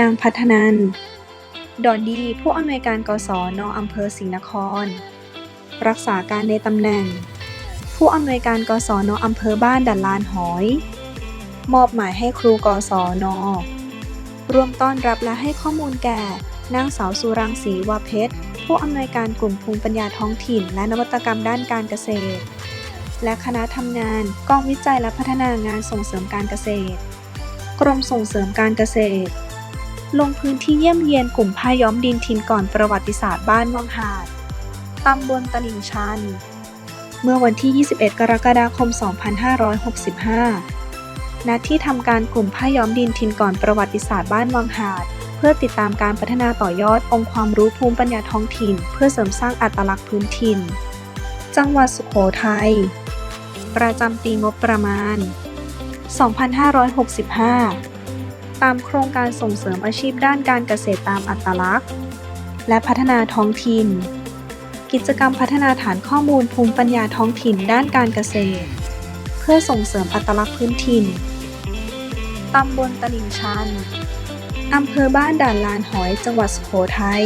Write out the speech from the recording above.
นางพัฒนัน ดอนดี ผู้อำนวยการกศนอำเภอศรีนคร รักษาการในตำแหน่ง ผู้อำนวยการกศนอำเภอบ้านดันลานหอย มอบหมายให้ครูกศนร่วมต้อนรับและให้ข้อมูลแก่นางสาวสุรังสีวาเพชร ผู้อำนวยการกลุ่มภูมิปัญญาท้องถิ่น และนวัตกรรมด้านการเกษตร และคณะทำงานกองวิจัยและพัฒนางานส่งเสริมการเกษตร กรมส่งเสริมการเกษตร ลงพื้นที่เยี่ยมเยียนกลุ่มผ้าย้อมดินทินก่อนประวัติศาสตร์บ้านวังหาดตำบลตลิ่งชัน เมื่อวันที่ 21 กรกฎาคม 2565 ณ ที่ทำการกลุ่มผ้าย้อมดินทินก่อนประวัติศาสตร์บ้านวังหาด เพื่อติดตามการพัฒนาต่อยอดองค์ความรู้ภูมิปัญญาท้องถิ่น เพื่อเสริมสร้างอัตลักษณ์พื้นถิ่น จังหวัดสุโขทัย ประจำปีงบประมาณ 2565 ตามโครงการส่งเสริมอาชีพด้านการเกษตรตามอัตลักษณ์ และพัฒนาท้องถิ่น กิจกรรมพัฒนาฐานข้อมูลภูมิปัญญาท้องถิ่นด้านการเกษตร เพื่อส่งเสริมอัตลักษณ์พื้นถิ่นตำบลตลิ่งชันอำเภอบ้านด่านลานหอยจังหวัดสุโขทัย